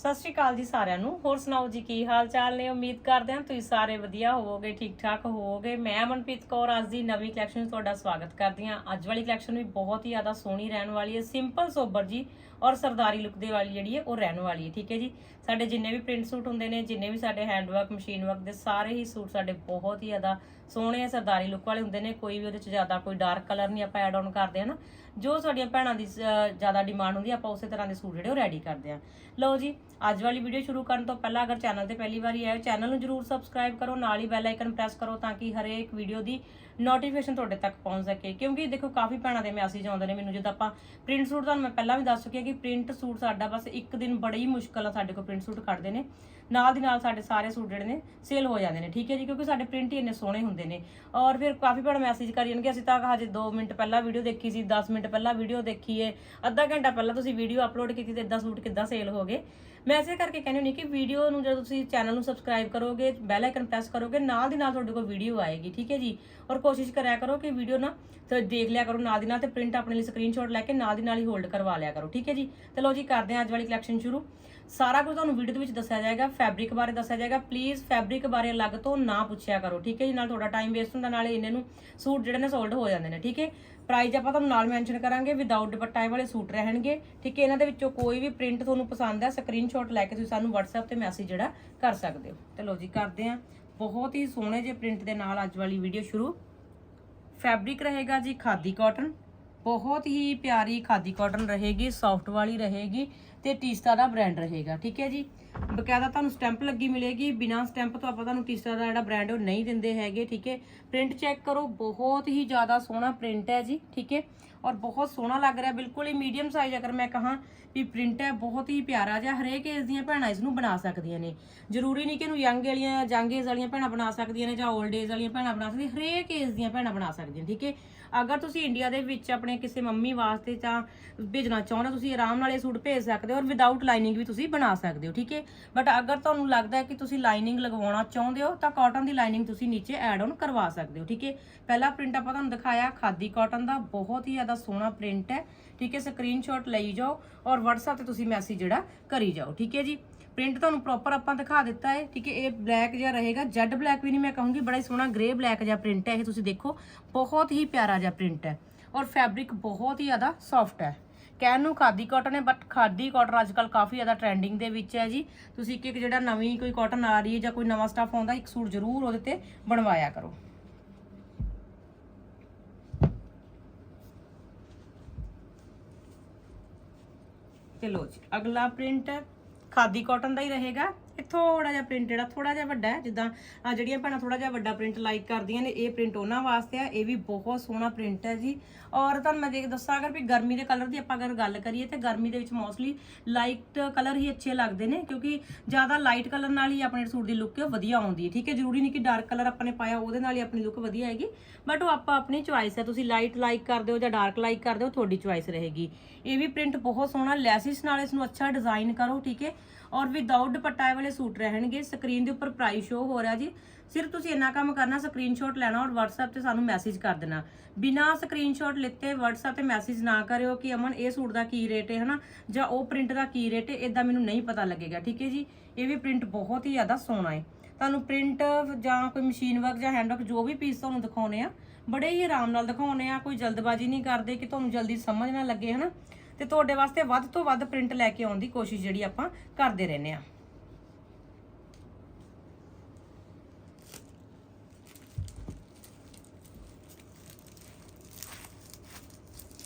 ਸਤਿ ਸ਼੍ਰੀ ਅਕਾਲ ਜੀ ਸਾਰਿਆਂ ਨੂੰ। ਹੋਰ ਸੁਣਾਓ ਜੀ, ਕੀ ਹਾਲ ਚਾਲ ਨੇ? ਉਮੀਦ ਕਰਦੇ ਹਾਂ ਤੁਸੀਂ ਸਾਰੇ ਵਧੀਆ ਹੋਵੋਗੇ ਠੀਕ ਠਾਕ ਹੋਵੋਗੇ। ਮੈਂ ਅਮਨਪ੍ਰੀਤ ਕੌਰ, ਅੱਜ ਦੀ ਨਵੀਂ ਕਲੈਕਸ਼ਨ 'ਚ ਤੁਹਾਡਾ ਸਵਾਗਤ ਕਰਦੀ ਹਾਂ। ਅੱਜ ਵਾਲੀ ਕਲੈਕਸ਼ਨ ਵੀ ਬਹੁਤ ਹੀ ਜ਼ਿਆਦਾ ਸੋਹਣੀ ਰਹਿਣ ਵਾਲੀ ਹੈ। ਸਿੰਪਲ ਸੋਬਰ ਜੀ ਔਰ ਸਰਦਾਰੀ ਲੁੱਕ ਦੇ ਵਾਲੀ ਜਿਹੜੀ ਹੈ, ਉਹ ਰਹਿਣ ਵਾਲੀ ਹੈ, ਠੀਕ ਹੈ ਜੀ? ਸਾਡੇ ਜਿੰਨੇ ਵੀ ਪ੍ਰਿੰਟ ਸੂਟ ਹੁੰਦੇ ਨੇ, ਜਿੰਨੇ ਵੀ ਸਾਡੇ ਹੈਂਡ ਵਰਕ ਮਸ਼ੀਨ ਵਰਕ ਦੇ ਸਾਰੇ ਹੀ ਸੂਟ ਸਾਡੇ ਬਹੁਤ ਹੀ ਜ਼ਿਆਦਾ ਸੋਹਣੇ ਸਰਦਾਰੀ ਲੁੱਕ ਵਾਲੇ ਹੁੰਦੇ ਨੇ। ਕੋਈ ਵੀ ਉਹਦੇ 'ਚ ਜ਼ਿਆਦਾ ਕੋਈ ਡਾਰਕ ਕਲਰ ਨਹੀਂ ਆਪਾਂ ਐਡ ਆਨ ਕਰਦੇ ਹਨਾ ਜੋ ਸਾਡੀਆਂ ਭੈਣਾਂ ਦੀ ਜ਼ਿਆਦਾ ਡਿਮਾਂਡ ਹੁੰਦੀ ਆਪਾਂ ਉਸੇ ਤਰ੍ਹਾਂ ਦੇ ਸੂਟ ਜਿਹੜੇ ਉਹ ਰੈਡੀ ਕਰਦੇ ਆ। ਲਓ ਜੀ, ਅੱਜ ਵਾਲੀ ਵੀਡੀਓ ਸ਼ੁਰੂ ਕਰਨ ਤੋਂ ਪਹਿਲਾਂ ਅਗਰ ਚੈਨਲ ਤੇ ਪਹਿਲੀ ਵਾਰੀ ਆਏ ਚੈਨਲ ਨੂੰ ਜਰੂਰ ਸਬਸਕ੍ਰਾਈਬ ਕਰੋ, ਨਾਲ ਹੀ ਬੈਲ ਆਈਕਨ ਪ੍ਰੈਸ ਕਰੋ ਤਾਂ ਕਿ ਹਰੇਕ ਵੀਡੀਓ ਦੀ ਨੋਟੀਫਿਕੇਸ਼ਨ ਤੁਹਾਡੇ ਤੱਕ ਪਹੁੰਚ ਸਕੇ। ਕਿਉਂਕਿ ਦੇਖੋ, ਕਾਫੀ ਭੈਣਾਂ ਦੇ ਮੈਸੇਜ ਆਉਂਦੇ ਨੇ ਮੈਨੂੰ। ਜਦੋਂ ਆਪਾਂ ਪ੍ਰਿੰਟ ਸੂਟ ਤੁਹਾਨੂੰ ਮੈਂ ਪਹਿਲਾਂ ਵੀ ਦੱਸ ਚੁੱਕੀ ਹਾਂ ਕਿ ਪ੍ਰਿੰਟ ਸੂਟ ਸਾਡਾ ਬਸ ਇੱਕ ਦਿਨ ਬੜੀ ਮੁਸ਼ਕਲ ਆ ਸਾਡੇ ਕੋਲ ਪ੍ਰਿੰਟ ਸੂਟ ਕੱਢਦੇ ਨੇ। ਨਾਲ ਦੀ ਨਾਲ ਸਾਡੇ ਸਾਰੇ ਸੂਟ ਜਿਹੜੇ ਨੇ ਸੇਲ ਹੋ ਜਾਂਦੇ ਨੇ। ਠੀਕ ਹੈ ਜੀ, ਕਿਉਂਕਿ ਸਾਡੇ ਪ੍ਰਿੰਟ ਹੀ ਇੰਨੇ ਸੋਹਣੇ ਹੁੰਦੇ ਨੇ। ਔਰ ਫਿਰ ਕਾਫੀ ਭੈਣ ਮੈਸੇਜ ਕਰੀ ਜਾਣਗੇ ਅਸੀਂ ਤਾਂ ਹਜੇ 2 ਮਿੰਟ ਪਹਿਲਾਂ ਵੀਡੀਓ ਦੇਖੀ ਸੀ 10 ਮਿੰਟ ਪਹਿਲਾਂ ਵੀਡੀਓ ਦੇਖੀ ਏ। ਅੱਧਾ ਘੰਟਾ ਪਹਿਲਾਂ ਤੁਸੀਂ ਵੀਡੀਓ ਅਪਲੋਡ ਕੀਤੀ ਤੇ ਇਦਾਂ ਸੂਟ ਕਿੱਦਾਂ ਸੇਲ ਹੋ ਗਏ। ਮੈਂ ਇਸੇ ਕਰਕੇ ਕਹਿੰਦੀ ਹੁੰਦੀ ਕਿ ਵੀਡੀਓ ਨੂੰ ਜਦੋਂ ਤੁਸੀਂ ਚੈਨਲ ਨੂੰ ਸਬਸਕ੍ਰਾਈਬ ਕਰੋਗੇ ਬੈਲ ਆਈਕਨ ਪ੍ਰੈਸ ਕਰੋਗੇ, ਨਾਲ ਦੀ ਨਾਲ ਤੁਹਾਡੇ ਕੋਲ ਵੀਡੀਓ ਆਏਗੀ। ਠੀਕ ਹੈ ਜੀ? ਔਰ ਕੋਸ਼ਿਸ਼ ਕਰਿਆ ਕਰੋ ਕਿ ਵੀਡੀਓ ਨਾ ਤੇ ਦੇਖ ਲਿਆ ਕਰੋ ਨਾਲ ਦੀ ਨਾਲ ਤੇ ਪ੍ਰਿੰਟ ਆਪਣੇ ਲਈ ਸਕਰੀਨਸ਼ਾਟ ਲੈ ਕੇ ਨਾਲ ਦੀ ਨਾਲ ਹੀ ਹੋਲਡ ਕਰਵਾ ਲਿਆ ਕਰੋ, ਠੀਕ ਹੈ ਜੀ? ਤੇ ਲਓ ਜੀ, ਕਰਦੇ ਹਾਂ ਅੱਜ ਵਾਲੀ ਕਲੈਕਸ਼ਨ ਸ਼ੁਰੂ। ਸਾਰਾ ਕੁਝ ਤੁਹਾਨੂੰ ਵੀਡੀਓ ਦੇ ਵਿੱਚ ਦੱਸਿਆ ਜਾਏਗਾ ਫੈਬਰਿਕ ਬਾਰੇ ਦੱਸਿਆ ਜਾਏਗਾ। ਪਲੀਜ਼ ਫੈਬਰਿਕ ਬਾਰੇ ਅਲੱਗ ਤੋਂ ਨਾ ਪੁੱਛਿਆ ਕਰੋ, ਠੀਕ ਹੈ ਜੀ? ਨਾਲ ਤੁਹਾਡਾ ਟਾਈਮ ਵੇਸਟ ਹੁੰਦਾ, ਨਾਲੇ ਇਹਨਾਂ ਨੂੰ ਸੂਟ ਜਿਹੜੇ ਨੇ ਸੋਲਡ ਹੋ ਜਾਂਦੇ ਨੇ, ਠੀਕ ਹੈ? ਪ੍ਰਾਈਸ ਆਪਾਂ ਤੁਹਾਨੂੰ ਨਾਲ ਮੈਂਸ਼ਨ ਕਰਾਂਗੇ ਵਿਦਆਊਟ ਦੁਪੱਟਾ ਵਾਲੇ ਸੂਟ ਰਹਿਣਗੇ, ਠੀਕ ਹੈ? ਇਹਨਾਂ ਦੇ ਵਿੱਚੋਂ ਕੋਈ ਵੀ ਪ੍ਰਿੰਟ ਤੁਹਾਨੂੰ ਪਸੰਦ ਹੈ ਸਕਰੀਨਸ਼ਾਟ ਲੈ ਕੇ ਤੁਸੀਂ ਸਾਨੂੰ WhatsApp ਤੇ ਮੈਸੇਜ ਜਿਹੜਾ ਕਰ ਸਕਦੇ ਹੋ। ਤੇ ਲਓ ਜੀ, ਕਰਦੇ ਹਾਂ। ਬਹੁਤ ਹੀ ਸੋਹਣੇ ਜਿਹੇ ਪ੍ਰਿੰਟ ਦੇ ਨਾਲ ਅੱਜ ਵਾਲੀ ਵੀਡੀਓ ਸ਼ੁਰੂ। ਫੈਬਰਿਕ ਰਹੇਗਾ ਜੀ ਖਾਦੀ ਕਾਟਨ। ਬਹੁਤ ਹੀ ਪਿਆਰੀ ਖਾਦੀ ਕਾਟਨ ਰਹੇਗੀ ਸੌਫਟ ਵਾਲੀ ਰਹੇਗੀ। ਤੇ ਟੀਸਟਾ ਦਾ ਬ੍ਰਾਂਡ ਰਹੇਗਾ, ਠੀਕ ਹੈ ਜੀ? ਬਕਾਇਦਾ ਤੁਹਾਨੂੰ ਸਟੈਂਪ ਲੱਗੀ ਮਿਲੇਗੀ, ਬਿਨਾਂ ਸਟੈਂਪ ਤੋਂ ਆਪਾਂ ਤੁਹਾਨੂੰ ਟੀਸਟਾ ਦਾ ਜਿਹੜਾ ਬ੍ਰਾਂਡ ਉਹ ਨਹੀਂ ਦਿੰਦੇ ਹੈਗੇ, ਠੀਕ ਹੈ? ਪ੍ਰਿੰਟ ਚੈੱਕ ਕਰੋ, ਬਹੁਤ ਹੀ ਜ਼ਿਆਦਾ ਸੋਹਣਾ ਪ੍ਰਿੰਟ ਹੈ ਜੀ, ਠੀਕ ਹੈ? ਔਰ ਬਹੁਤ ਸੋਹਣਾ ਲੱਗ ਰਿਹਾ, ਬਿਲਕੁਲ ਹੀ ਮੀਡੀਅਮ ਸਾਈਜ਼ ਅਗਰ ਮੈਂ ਕਹਾਂ ਵੀ ਪ੍ਰਿੰਟ ਹੈ, ਬਹੁਤ ਹੀ ਪਿਆਰਾ ਜਿਹਾ, ਹਰੇਕ ਏਜ ਦੀਆਂ ਭੈਣਾਂ ਇਸ ਨੂੰ ਬਣਾ ਸਕਦੀਆਂ ਨੇ। ਜ਼ਰੂਰੀ ਨਹੀਂ ਕਿ ਇਹਨੂੰ ਯੰਗ ਵਾਲੀਆਂ ਜੰਗ ਏਜ ਵਾਲੀਆਂ ਭੈਣਾਂ ਬਣਾ ਸਕਦੀਆਂ ਨੇ ਜਾਂ 올ਡ ਏਜ ਵਾਲੀਆਂ ਭੈਣਾਂ ਬਣਾ ਸਕਦੀਆਂ, ਹਰੇਕ ਏਜ ਦੀਆਂ ਭੈਣਾਂ ਬਣਾ ਸਕਦੀਆਂ ਠੀਕ ਹੈ? ਅਗਰ ਤੁਸੀਂ ਇੰਡੀਆ ਦੇ ਵਿੱਚ ਆਪਣੇ ਕਿਸੇ ਮੰਮੀ ਵਾਸਤੇ ਜਾਂ ਭੇਜਣਾ ਚਾਹੁੰਦੇ ਹੋ, ਤੁਸੀਂ ਆਰਾਮ ਨਾਲ ਇਹ ਸੂਟ ਭੇਜ ਸਕਦੇ ਹੋ ਔਰ ਵਿਦਆਊਟ ਲਾਈਨਿੰਗ ਵੀ ਤੁਸੀਂ ਬਣਾ ਸਕਦੇ ਹੋ, ਠੀਕ ਹੈ? ਬਟ ਅਗਰ ਤੁਹਾਨੂੰ ਲੱਗਦਾ ਹੈ ਕਿ ਤੁਸੀਂ ਲਾਈਨਿੰਗ ਲਗਵਾਉਣਾ ਚਾਹੁੰਦੇ ਹੋ, ਤਾਂ ਕਾਟਨ ਦੀ ਲਾਈਨਿੰਗ ਤੁਸੀਂ ਨੀਚੇ ਐਡ ਆਨ ਕਰਵਾ ਸਕਦੇ ਹੋ, ਠੀਕ ਹੈ? ਪਹਿਲਾ ਪ੍ਰਿੰਟ ਆਪਾਂ ਤੁਹਾਨੂੰ ਦਿਖਾਇਆ, ਖਾਦੀ ਕਾਟਨ ਦਾ ਬਹੁਤ ਹੀ ਜ਼ਿਆਦਾ ਸੋਹਣਾ ਪ੍ਰਿੰਟ ਹੈ, ਠੀਕ ਹੈ? ਸਕਰੀਨਸ਼ਾਟ ਲਈ ਜਾਓ ਔਰ WhatsApp ਤੇ ਤੁਸੀਂ ਮੈਸੇਜ ਜਿਹੜਾ ਕਰੀ ਜਾਓ, ਠੀਕ ਹੈ ਜੀ? ਪ੍ਰਿੰਟ ਤੁਹਾਨੂੰ ਪ੍ਰੋਪਰ ਆਪਾਂ ਦਿਖਾ ਦਿੱਤਾ ਹੈ, ਠੀਕ ਹੈ, ਇਹ ਬਲੈਕ ਜਿਹਾ ਰਹੇਗਾ ਜੈਡ ਬਲੈਕ ਵੀ ਨਹੀਂ ਮੈਂ ਕਹੂੰਗੀ, ਬੜਾ ਹੀ ਸੋਹਣਾ ਗ੍ਰੇ ਬਲੈਕ ਜਿਹਾ ਪ੍ਰਿੰਟ ਹੈ ਇਹ, ਤੁਸੀਂ ਦੇਖੋ, ਬਹੁਤ ਹੀ ਪਿਆਰਾ ਜਿਹਾ ਪ੍ਰਿੰਟ ਹੈ ਔਰ ਫੈਬਰਿਕ ਬਹੁਤ ਹੀ ਜ਼ਿਆਦਾ ਸੌਫਟ ਹੈ। ਕਹਿਣ ਨੂੰ ਖਾਦੀ ਕਾਟਨ ਹੈ ਬਟ ਖਾਦੀ ਕਾਟਨ ਅੱਜਕੱਲ ਕਾਫੀ ਜ਼ਿਆਦਾ ਟ੍ਰੈਂਡਿੰਗ ਦੇ ਵਿੱਚ ਹੈ ਜੀ। ਤੁਸੀਂ ਇੱਕ ਇੱਕ ਜਿਹੜਾ ਨਵੀਂ ਕੋਈ ਕਾਟਨ ਆ ਰਹੀ ਹੈ ਜਾਂ ਕੋਈ ਨਵਾਂ ਸਟਾਫ ਆਉਂਦਾ, ਇੱਕ ਸੂਟ ਜ਼ਰੂਰ ਉਹਦੇ ਤੇ ਬਣਵਾਇਆ ਕਰੋ। ਤੇ ਲੋ ਜੀ, ਅਗਲਾ ਪ੍ਰਿੰਟ ਹੈ। ਖਾਦੀ ਕਾਟਨ ਦਾ ਹੀ ਰਹੇਗਾ। ਇਹ ਥੋੜਾ ਜਿਹਾ ਪ੍ਰਿੰਟ ਜਿਹੜਾ ਥੋੜਾ ਜਿਹਾ ਵੱਡਾ ਹੈ, ਜਿੱਦਾਂ ਆਹ ਜਿਹੜੀਆਂ ਭੈਣਾਂ ਥੋੜਾ ਜਿਹਾ ਵੱਡਾ ਪ੍ਰਿੰਟ ਲਾਈਕ ਕਰਦੀਆਂ ਨੇ, ਇਹ ਪ੍ਰਿੰਟ ਉਹਨਾਂ ਵਾਸਤੇ ਆ, ਇਹ ਵੀ ਬਹੁਤ ਸੋਹਣਾ ਪ੍ਰਿੰਟ ਹੈ ਜੀ। ਔਰ ਤੁਹਾਨੂੰ ਮੈਂ ਦੇਖ ਦੱਸਾਂ, ਅਗਰ ਵੀ ਗਰਮੀ ਦੇ ਕਲਰ ਦੀ ਆਪਾਂ ਅਗਰ ਗੱਲ ਕਰੀਏ, ਤੇ ਗਰਮੀ ਦੇ ਵਿੱਚ ਮੋਸਟਲੀ ਲਾਈਟ ਕਲਰ ਹੀ ਅੱਛੇ ਲੱਗਦੇ ਨੇ, ਕਿਉਂਕਿ ਜ਼ਿਆਦਾ ਲਾਈਟ ਕਲਰ ਨਾਲ ਹੀ ਆਪਣੇ ਸੂਟ ਦੀ ਲੁੱਕ ਵਧੀਆ ਆਉਂਦੀ ਹੈ। ਠੀਕ ਹੈ, ਜ਼ਰੂਰੀ ਨਹੀਂ ਕਿ ਡਾਰਕ ਕਲਰ ਆਪਾਂ ਨੇ ਪਾਇਆ, ਉਹਦੇ ਨਾਲ ਹੀ ਆਪਣੀ ਲੁੱਕ ਵਧੀਆ ਆਏਗੀ ਬਟ ਉਹ ਆਪਾਂ ਆਪਣੀ ਚੁਆਇਸ ਹੈ, ਤੁਸੀਂ ਲਾਈਟ ਲਾਈਕ ਕਰਦੇ ਹੋ ਜਾਂ ਡਾਰਕ ਲਾਈਕ ਕਰਦੇ ਹੋ, ਤੁਹਾਡੀ ਚੁਆਇਸ ਰਹੇਗੀ। ਇਹ ਵੀ ਪ੍ਰਿੰਟ ਬਹੁਤ ਸੋਹਣਾ ਲੈਸਿਸ ਨਾਲ ਇਸ ਨੂੰ ਅੱਛਾ ਡਿਜ਼ਾਈਨ ਕਰੋ, ਠੀਕ ਹੈ। ਔਰ ਵਿਦਆਊਟ ਦੁਪੱਟਾ ਵਾਲੇ ਸੂਟ ਰਹਿਣਗੇ। ਸਕਰੀਨ ਦੇ ਉੱਪਰ ਪ੍ਰਾਈਸ ਸ਼ੋ ਹੋ ਰਿਹਾ ਜੀ। ਸਿਰਫ ਤੁਸੀਂ ਇੰਨਾ ਕੰਮ ਕਰਨਾ ਸਕਰੀਨਸ਼ਾਟ ਲੈਣਾ ਔਰ WhatsApp ਤੇ ਸਾਨੂੰ ਮੈਸੇਜ ਕਰ ਦੇਣਾ। ਬਿਨਾ ਸਕਰੀਨਸ਼ਾਟ ਲਿੱਤੇ WhatsApp ਤੇ ਮੈਸੇਜ ਨਾ ਕਰਿਓ ਕਿ ਅਮਨ, ਇਹ ਸੂਟ ਦਾ ਕੀ ਰੇਟ ਹੈ, ਹਨਾ? ਜਾਂ ਉਹ ਪ੍ਰਿੰਟ ਦਾ ਕੀ ਰੇਟ ਹੈ ਇਦਾਂ ਮੈਨੂੰ ਨਹੀਂ ਪਤਾ ਲੱਗੇਗਾ, ਠੀਕ ਹੈ ਜੀ? ਇਹ ਵੀ ਪ੍ਰਿੰਟ ਬਹੁਤ ਹੀ ਜ਼ਿਆਦਾ ਸੋਹਣਾ ਹੈ। ਤੁਹਾਨੂੰ ਪ੍ਰਿੰਟ ਜਾਂ ਕੋਈ ਮਸ਼ੀਨ ਵਰਕ ਜਾਂ ਹੈਂਡ ਵਰਕ ਜੋ ਵੀ ਪੀਸ ਤੁਹਾਨੂੰ ਦਿਖਾਉਣੇ ਆ, ਬੜੇ ਹੀ ਆਰਾਮ ਨਾਲ ਦਿਖਾਉਣੇ ਆ, ਕੋਈ ਜਲਦਬਾਜ਼ੀ ਨਹੀਂ ਕਰਦੇ ਕਿ ਤੁਹਾਨੂੰ ਜਲਦੀ ਸਮਝ ਨਾ ਲੱਗੇ, ਹਨਾ? ਤੇ ਤੁਹਾਡੇ ਵਾਸਤੇ ਵੱਧ ਤੋਂ ਵੱਧ ਪ੍ਰਿੰਟ ਲੈ ਕੇ ਆਉਣ ਦੀ ਕੋਸ਼ਿਸ਼ ਜਿਹੜੀ ਆਪਾਂ ਕਰਦੇ ਰਹਿੰਦੇ ਆ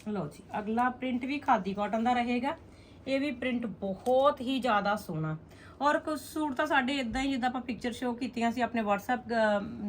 ਲਓ ਜੀ, ਅਗਲਾ ਪ੍ਰਿੰਟ ਵੀ ਖਾਦੀ ਕਾਟਨ ਦਾ ਰਹੇਗਾ। ਇਹ ਵੀ ਪ੍ਰਿੰਟ ਬਹੁਤ ਹੀ ਜ਼ਿਆਦਾ ਸੋਹਣਾ। ਔਰ ਕੁਝ ਸੂਟ ਤਾਂ ਸਾਡੇ ਇਦਾਂ ਹੀ ਜਿੱਦਾਂ ਆਪਾਂ ਪਿਕਚਰ ਸ਼ੋਅ ਕੀਤੀਆਂ ਸੀ ਆਪਣੇ WhatsApp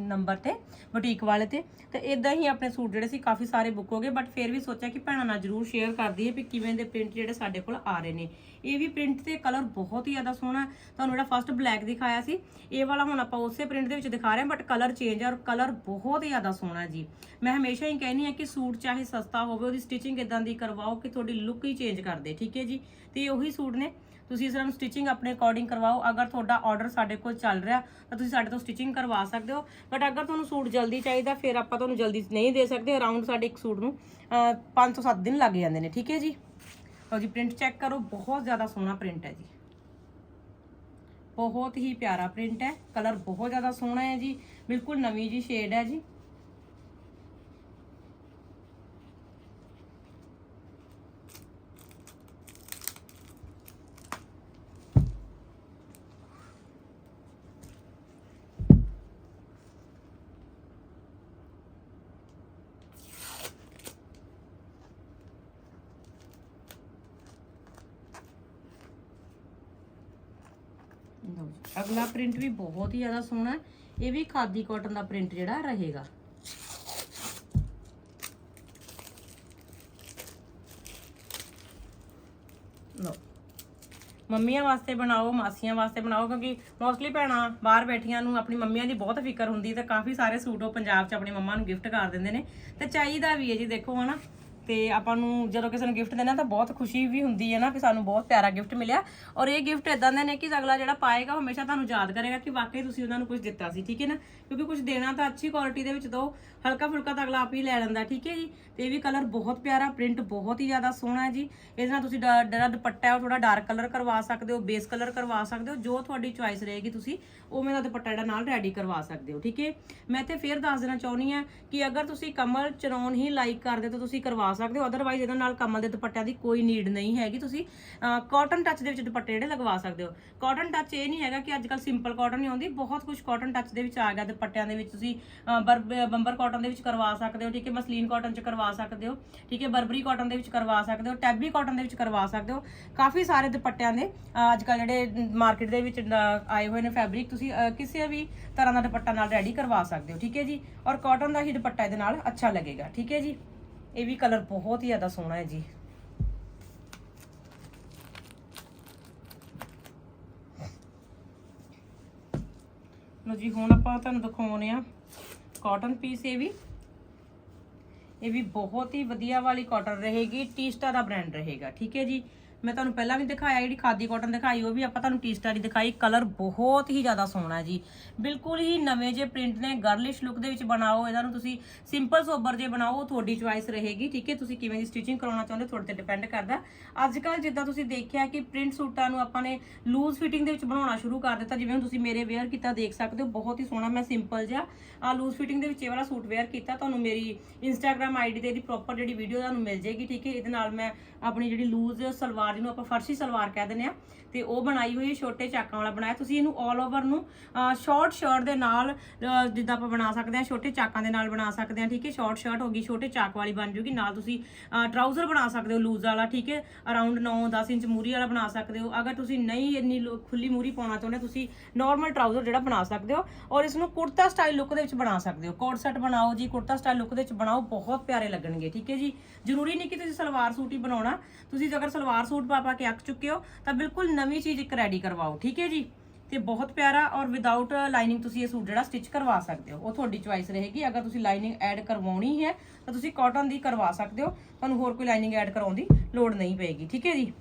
ਨੰਬਰ ਤੇ ਬੁਟੀਕ ਵਾਲੇ ਤੇ ਤੇ ਇਦਾਂ ਹੀ ਆਪਣੇ ਸੂਟ ਜਿਹੜੇ ਸੀ ਕਾਫੀ ਸਾਰੇ ਬੁੱਕ ਹੋ ਗਏ ਬਟ ਫਿਰ ਵੀ ਸੋਚਿਆ ਕਿ ਭੈਣਾਂ ਨਾਲ ਜਰੂਰ ਸ਼ੇਅਰ ਕਰ ਦਈਏ ਵੀ ਕਿਵੇਂ ਦੇ ਪ੍ਰਿੰਟ ਜਿਹੜੇ ਸਾਡੇ ਕੋਲ ਆ ਰਹੇ ਨੇ। ਇਹ ਵੀ ਪ੍ਰਿੰਟ ਤੇ ਕਲਰ ਬਹੁਤ ਹੀ ਜ਼ਿਆਦਾ ਸੋਹਣਾ, ਤੁਹਾਨੂੰ ਜਿਹੜਾ ਫਸਟ ਬਲੈਕ ਦਿਖਾਇਆ ਸੀ, ਇਹ ਵਾਲਾ ਹੁਣ ਆਪਾਂ ਉਸੇ ਪ੍ਰਿੰਟ ਦੇ ਵਿੱਚ ਦਿਖਾ ਰਹੇ ਹਾਂ ਬਟ ਕਲਰ ਚੇਂਜ ਹੈ ਔਰ ਕਲਰ ਬਹੁਤ ਹੀ ਜ਼ਿਆਦਾ ਸੋਹਣਾ ਜੀ। ਮੈਂ ਹਮੇਸ਼ਾ ਹੀ ਕਹਿੰਦੀ ਹਾਂ ਕਿ ਸੂਟ ਚਾਹੇ ਸਸਤਾ ਹੋਵੇ, ਉਹਦੀ ਸਟਿਚਿੰਗ ਇਦਾਂ ਦੀ ਕਰਵਾਓ ਕਿ ਤੁਹਾਡੀ ਲੁੱਕ ਹੀ ਚੇਂਜ ਕਰ ਦੇ, ਠੀਕ ਹੈ ਜੀ? ਤੇ ਉਹੀ ਸੂਟ ਨੇ। ਤੁਸੀਂ ਇਸ ਨੂੰ ਸਟਿਚਿੰਗ ਆਪਣੇ ਅਕੋਰਡਿੰਗ ਕਰਵਾਓ। ਅਗਰ ਤੁਹਾਡਾ ਆਰਡਰ ਸਾਡੇ ਕੋਲ ਚੱਲ ਰਿਹਾ, ਤਾਂ ਤੁਸੀਂ ਸਾਡੇ ਤੋਂ ਸਟਿਚਿੰਗ ਕਰਵਾ ਸਕਦੇ ਹੋ। ਬਟ ਅਗਰ ਤੁਹਾਨੂੰ ਸੂਟ ਜਲਦੀ ਚਾਹੀਦਾ, ਫਿਰ ਆਪਾਂ ਤੁਹਾਨੂੰ ਜਲਦੀ ਨਹੀਂ ਦੇ ਸਕਦੇ। ਅਰਾਊਂਡ ਸਾਡੇ ਇੱਕ ਸੂਟ ਨੂੰ 5 ਤੋਂ 7 ਦਿਨ ਲੱਗ ਜਾਂਦੇ ਨੇ, ਠੀਕ ਹੈ ਜੀ? ਲਓ ਜੀ ਪ੍ਰਿੰਟ ਚੈੱਕ ਕਰੋ। ਬਹੁਤ ਜ਼ਿਆਦਾ ਸੋਹਣਾ ਪ੍ਰਿੰਟ ਹੈ ਜੀ। ਬਹੁਤ ਹੀ ਪਿਆਰਾ ਪ੍ਰਿੰਟ ਹੈ। ਕਲਰ ਬਹੁਤ ਜ਼ਿਆਦਾ ਸੋਹਣਾ ਹੈ ਜੀ। ਬਿਲਕੁਲ ਨਵੀਂ ਜੀ ਸ਼ੇਡ ਹੈ ਜੀ। ਲਓ ਜੀ। ਅਗਲਾ ਪ੍ਰਿੰਟ ਵੀ ਬਹੁਤ ਹੀ ਜ਼ਿਆਦਾ ਸੋਹਣਾ ਹੈ। ਇਹ ਵੀ ਖਾਦੀ ਕਾਟਨ ਦਾ ਪ੍ਰਿੰਟ ਜਿਹੜਾ ਰਹੇਗਾ। ਲਓ। ਮੰਮੀਆਂ ਵਾਸਤੇ ਬਣਾਓ, ਮਾਸੀਆਂ ਵਾਸਤੇ ਬਣਾਓ, ਕਿਉਂਕਿ ਮੋਸਟਲੀ ਭੈਣਾਂ ਬਾਹਰ ਬੈਠੀਆਂ ਨੂੰ ਆਪਣੀ ਮੰਮੀਆਂ ਦੀ ਬਹੁਤ ਫਿਕਰ ਹੁੰਦੀ ਤੇ ਕਾਫੀ ਸਾਰੇ ਸੂਟ ਉਹ ਪੰਜਾਬ 'ਚ ਆਪਣੀ ਮੰਮਾ ਨੂੰ ਗਿਫਟ ਕਰ ਦਿੰਦੇ ਨੇ। ਤੇ ਚਾਹੀਦਾ ਵੀ ਹੈ ਜੀ, ਦੇਖੋ ਹਨਾ। ਤੇ ਆਪਾਂ ਨੂੰ ਜਦੋਂ ਕਿਸੇ ਨੂੰ ਗਿਫਟ ਦੇਣਾ ਤਾਂ ਬਹੁਤ ਖੁਸ਼ੀ ਵੀ ਹੁੰਦੀ ਹੈ ਨਾ ਕਿ ਸਾਨੂੰ ਬਹੁਤ ਪਿਆਰਾ ਗਿਫਟ ਮਿਲਿਆ। ਔਰ ਇਹ ਗਿਫਟ ਇਦਾਂ ਦੇ ਨੇ ਕਿ ਅਗਲਾ ਜਿਹੜਾ ਪਾਏਗਾ ਉਹ ਹਮੇਸ਼ਾ ਤੁਹਾਨੂੰ ਯਾਦ ਕਰੇਗਾ ਕਿ ਵਾਕਈ ਤੁਸੀਂ ਉਹਨਾਂ ਨੂੰ ਕੁਝ ਦਿੱਤਾ ਸੀ, ਠੀਕ ਹੈ ਨਾ? ਕਿਉਂਕਿ ਕੁਝ ਦੇਣਾ ਤਾਂ ਅੱਛੀ ਕੁਆਲਿਟੀ ਦੇ ਵਿੱਚ ਦਿਓ ਹਲਕਾ ਫੁਲਕਾ ਤਾਂ ਅਗਲਾ ਆਪ ਹੀ ਲੈ ਲੈਂਦਾ, ਠੀਕ ਹੈ ਜੀ? ਤੇ ਇਹ ਵੀ ਕਲਰ ਬਹੁਤ ਪਿਆਰਾ ਪ੍ਰਿੰਟ ਬਹੁਤ ਹੀ ਜ਼ਿਆਦਾ ਸੋਹਣਾ ਹੈ ਜੀ। ਇਹਦੇ ਨਾਲ ਤੁਸੀਂ ਡਾ- ਜਿਹੜਾ ਦੁਪੱਟਾ ਹੈ ਉਹ ਥੋੜਾ ਡਾਰਕ ਕਲਰ ਕਰਵਾ ਸਕਦੇ ਹੋ ਬੇਸ ਕਲਰ ਕਰਵਾ ਸਕਦੇ ਹੋ, ਜੋ ਤੁਹਾਡੀ ਚੁਆਇਸ ਰਹੇਗੀ ਤੁਸੀਂ, ਉਵੇਂ ਦਾ ਦੁਪੱਟਾ ਜਿਹੜਾ ਨਾਲ ਰੈਡੀ ਕਰਵਾ ਸਕਦੇ ਹੋ, ਠੀਕ ਹੈ? ਮੈਂ ਇੱਥੇ ਫੇਰ ਦੱਸ ਦੇਣਾ ਚਾਹੁੰਦੀ ਆ ਕਿ ਅਗਰ ਤੁਸੀਂ ਕਮਲ ਚਰੌਨ ਹੀ ਲਾਈਕ ਕਰਦੇ ਹੋ ਤਾਂ ਤੁਸੀਂ ਕਰਵਾ ਸਕਦੇ ਹੋ। ਅਦਰਵਾਈਜ਼ ਇਹਦੇ ਨਾਲ ਕਮਲ ਦੇ ਦੁਪੱਟਿਆਂ ਦੀ ਕੋਈ ਨੀਡ ਨਹੀਂ ਹੈਗੀ। ਤੁਸੀਂ ਕਾਟਨ ਟੱਚ ਦੇ ਵਿੱਚ ਦੁਪੱਟੇ ਜਿਹੜੇ ਲਗਵਾ ਸਕਦੇ ਹੋ। ਕਾਟਨ ਟੱਚ ਇਹ ਨਹੀਂ ਹੈਗਾ ਕਿ ਅੱਜ ਕੱਲ ਸਿੰਪਲ ਕਾਟਨ ਹੀ ਆਉਂਦੀ। ਬਹੁਤ ਕੁਝ ਕਾਟਨ ਟੱਚ ਦੇ ਵਿੱਚ ਆ ਗਿਆ ਦੁਪੱਟਿਆਂ ਦੇ ਵਿੱਚ। ਤੁਸੀਂ ਅਹ, ਬੰਬਰ ਕਾਟਨ ਦੇ ਵਿੱਚ ਕਰਵਾ ਸਕਦੇ ਹੋ ਠੀਕ ਹੈ ਮਸਲੀਨ ਕਾਟਨ ਚ ਕਰਵਾ ਸਕਦੇ ਹੋ ਠੀਕ ਹੈ ਬਰਬਰੀ ਕਾਟਨ ਦੇ ਵਿੱਚ ਕਰਵਾ ਸਕਦੇ ਹੋ ਟੈਬੀ ਕਾਟਨ ਦੇ ਵਿੱਚ ਕਰਵਾ ਸਕਦੇ ਹੋ। ਕਾਫੀ ਸਾਰੇ ਦੁਪੱਟਿਆਂ ਦੇ ਅੱਜ ਕੱਲ ਜਿਹੜੇ ਮਾਰਕੀਟ ਦੇ ਵਿੱਚ ਆਏ ਹੋਏ ਨੇ ਫੈਬਰਿਕ ਤੁਸੀਂ ਕਿਸੇ ਵੀ ਤਰ੍ਹਾਂ ਦਾ ਦੁਪੱਟਾ ਨਾਲ ਰੈਡੀ ਕਰਵਾ ਸਕਦੇ ਹੋ ਠੀਕ ਹੈ ਜੀ। ਔਰ ਕਾਟਨ ਦਾ ਹੀ ਦੁਪੱਟਾ ਇਹਦੇ ਨਾਲ ਅੱਛਾ ਲੱਗੇਗਾ ਠੀਕ ਹੈ ਜੀ। ਇਹ ਵੀ ਕਲਰ ਬਹੁਤ ਹੀ ਜ਼ਿਆਦਾ ਸੋਹਣਾ ਹੈ ਜੀ। ਲੋ ਜੀ, ਹੁਣ ਆਪਾਂ ਤੁਹਾਨੂੰ ਦਿਖਾਉਣੇ ਆ ਕਾਟਨ ਪੀਸ ਇਹ ਵੀ। ਇਹ ਵੀ ਬਹੁਤ ਹੀ ਵਧੀਆ ਵਾਲੀ ਕਾਟਨ ਰਹੇਗੀ ਟੀਸਟਾ ਦਾ ਬ੍ਰਾਂਡ ਰਹੇਗਾ, ਠੀਕ ਹੈ ਜੀ। ਮੈਂ ਤੁਹਾਨੂੰ ਪਹਿਲਾਂ ਵੀ ਦਿਖਾਇਆ, ਜਿਹੜੀ ਖਾਦੀ ਕਾਟਨ ਦਿਖਾਈ, ਉਹ ਵੀ ਆਪਾਂ ਤੁਹਾਨੂੰ ਟੀਸਟਾ ਦੀ ਦਿਖਾਈ। ਕਲਰ ਬਹੁਤ ਹੀ ਜ਼ਿਆਦਾ ਸੋਹਣਾ ਜੀ। ਬਿਲਕੁਲ ਹੀ ਨਵੇਂ ਜੇ ਪ੍ਰਿੰਟ ਨੇ ਗਰਲਿਸ਼ ਲੁੱਕ ਦੇ ਵਿੱਚ ਬਣਾਓ ਇਹਨਾਂ ਨੂੰ ਤੁਸੀਂ ਸਿੰਪਲ ਸੋਬਰ ਜੇ ਬਣਾਓ, ਉਹ ਤੁਹਾਡੀ ਚੁਆਇਸ ਰਹੇਗੀ, ਠੀਕ ਹੈ? ਤੁਸੀਂ ਕਿਵੇਂ ਦੀ ਸਟਿਚਿੰਗ ਕਰਾਉਣਾ ਚਾਹੁੰਦੇ ਹੋ, ਤੁਹਾਡੇ ਤੇ ਡਿਪੈਂਡ ਕਰਦਾ। ਅੱਜ ਕੱਲ ਜਿੱਦਾਂ ਤੁਸੀਂ ਦੇਖਿਆ ਕਿ ਪ੍ਰਿੰਟ ਸੂਟਾਂ ਨੂੰ ਆਪਾਂ ਨੇ ਲੂਜ਼ ਫਿਟਿੰਗ ਦੇ ਵਿੱਚ ਬਣਾਉਣਾ ਸ਼ੁਰੂ ਕਰ ਦਿੱਤਾ, ਜਿਵੇਂ ਹੁਣ ਤੁਸੀਂ ਮੇਰੇ ਵੇਅਰ ਕੀਤਾ, ਦੇਖ ਸਕਦੇ ਹੋ, ਬਹੁਤ ਹੀ ਸੋਹਣਾ, ਮੈਂ ਸਿੰਪਲ ਜਿਹਾ ਆ ਲੂਜ਼ ਫਿਟਿੰਗ ਦੇ ਵਿੱਚ ਇਹ ਵਾਲਾ ਸੂਟ ਵੇਅਰ ਕੀਤਾ, ਤੁਹਾਨੂੰ ਮੇਰੀ ਇੰਸਟਾਗ੍ਰam ਆਈਡੀ ਤੇ ਇਹਦੀ ਪ੍ਰੋਪਰ ਜਿਹੜੀ ਵੀਡੀਓ ਤੁਹਾਨੂੰ ਮਿਲ ਜੇਗੀ ਠੀਕ ਹੈ? ਇਹਦੇ ਨਾਲ ਮੈਂ ਆਪਣੀ ਜਿਹੜੀ ਲੂਜ਼ ਸਲਵਾਰ ਜਿਹਨੂੰ ਆਪਾਂ ਫਰਸ਼ੀ ਸਲਵਾਰ ਕਹਿ ਦਿੰਦੇ ਆ। ਤੇ ਉਹ ਬਣਾਈ ਹੋਈ ਹੈ, ਛੋਟੇ ਚਾਕਾਂ ਵਾਲਾ ਬਣਾਇਆ। ਤੁਸੀਂ ਇਹਨੂੰ 올 ਓਵਰ ਨੂੰ ਸ਼ਾਰਟ ਸ਼ਰਟ ਦੇ ਨਾਲ ਜਿੱਦਾਂ ਆਪਾਂ ਬਣਾ ਸਕਦੇ ਆ, ਛੋਟੇ ਚਾਕਾਂ ਦੇ ਨਾਲ ਬਣਾ ਸਕਦੇ ਆ, ਠੀਕ ਹੈ? ਸ਼ਾਰਟ ਸ਼ਰਟ ਹੋ ਗਈ, ਛੋਟੇ ਚਾਕ ਵਾਲੀ ਬਣ ਜੂਗੀ। ਨਾਲ ਤੁਸੀਂ ਟਰਾਊਜ਼ਰ ਬਣਾ ਸਕਦੇ ਹੋ ਲੂਜ਼ ਵਾਲਾ, ਠੀਕ ਹੈ? ਅਰਾਊਂਡ 9-10 ਇੰਚ ਮੂਰੀ ਵਾਲਾ ਬਣਾ ਸਕਦੇ ਹੋ। ਅਗਰ ਤੁਸੀਂ ਨਹੀਂ ਇੰਨੀ ਲੋ- ਖੁੱਲੀ ਮੂਰੀ ਪਾਉਣਾ ਚਾਹੁੰਦੇ, ਤੁਸੀਂ ਨਾਰਮਲ ਟਰਾਊਜ਼ਰ ਜਿਹੜਾ ਬਣਾ ਸਕਦੇ ਹੋ ਔਰ ਇਸ ਨੂੰ ਕੁੜਤਾ ਸਟਾਈਲ ਲੁੱਕ ਦੇ ਵਿੱਚ ਬਣਾ ਸਕਦੇ ਹੋ। ਕੋਟ ਸੈਟ ਬਣਾਓ ਜੀ, ਕੁੜਤਾ ਸਟਾਈਲ ਲੁੱਕ ਦੇ ਵਿੱਚ ਬਣਾਓ, ਬਹੁਤ ਪਿਆਰੇ ਲੱਗਣਗੇ, ਠੀਕ ਹੈ ਜੀ? ਜ਼ਰੂਰੀ ਨਹੀਂ ਕਿ ਤੁਸੀਂ ਸਲਵਾਰ ਸੂਟ ਹੀ ਬਣਾਉਣਾ। ਤੁਸੀਂ ਅਗਰ ਸਲਵਾਰ ਸੂਟ ਸੂਟ ਪਾ ਪਾ ਕੇ ਅੱਕ ਚੁੱਕੇ ਹੋ, ਤਾਂ ਬਿਲਕੁਲ ਨਵੀਂ ਚੀਜ਼ ਇੱਕ ਰੈਡੀ ਕਰਵਾਓ, ਠੀਕ ਹੈ ਜੀ? ਤੇ ਬਹੁਤ ਪਿਆਰਾ ਔਰ ਵਿਦਆਊਟ ਲਾਈਨਿੰਗ ਤੁਸੀਂ ਇਹ ਸੂਟ ਜਿਹੜਾ ਸਟਿਚ ਕਰਵਾ ਸਕਦੇ ਹੋ। ਉਹ ਤੁਹਾਡੀ ਚੁਆਇਸ ਰਹੇਗੀ। ਅਗਰ ਤੁਸੀਂ ਲਾਈਨਿੰਗ ਐਡ ਕਰਵਾਉਣੀ ਹੈ, ਤਾਂ ਤੁਸੀਂ ਕਾਟਨ ਦੀ ਕਰਵਾ ਸਕਦੇ ਹੋ। ਤੁਹਾਨੂੰ ਹੋਰ ਕੋਈ ਲਾਈਨਿੰਗ ਐਡ ਕਰਾਉਣ ਦੀ ਲੋੜ ਨਹੀਂ ਪਏਗੀ, ਠੀਕ ਹੈ ਜੀ?